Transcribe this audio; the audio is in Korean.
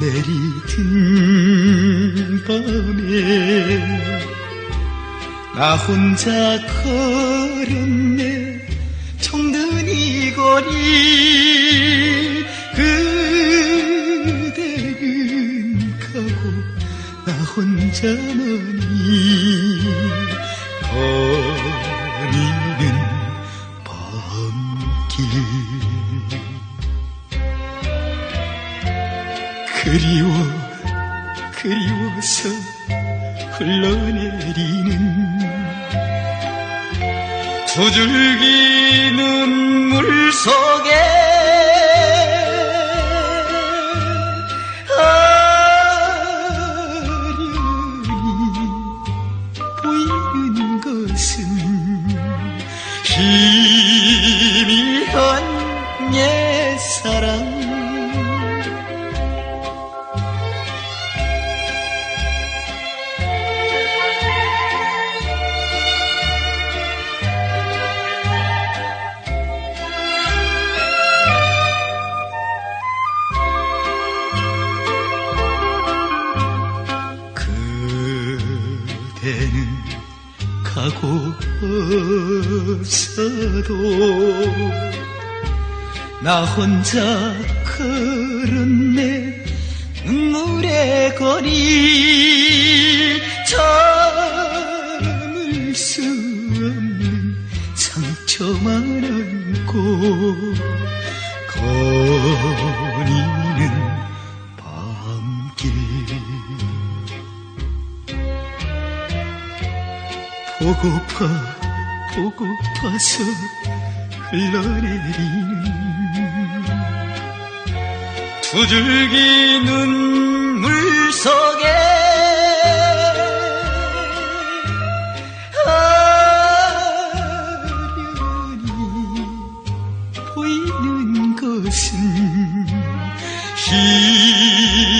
내리든 밤에 나 혼자 걸었네 청든 이 거리 그대는 가고 나 혼자만이 그리워 그리워서 흘러내리는 두 줄기 눈물 속에 아련히 보이는 것은 희미한 옛사랑 그대는 가고 없어도 나 혼자 걸었네 눈물의 거리 참을 수 없는 상처만 안고 거리는 밤길 보고파 보고파서 흘러내리는 두들기 눈물 속에. 아련히 보이는 것은 희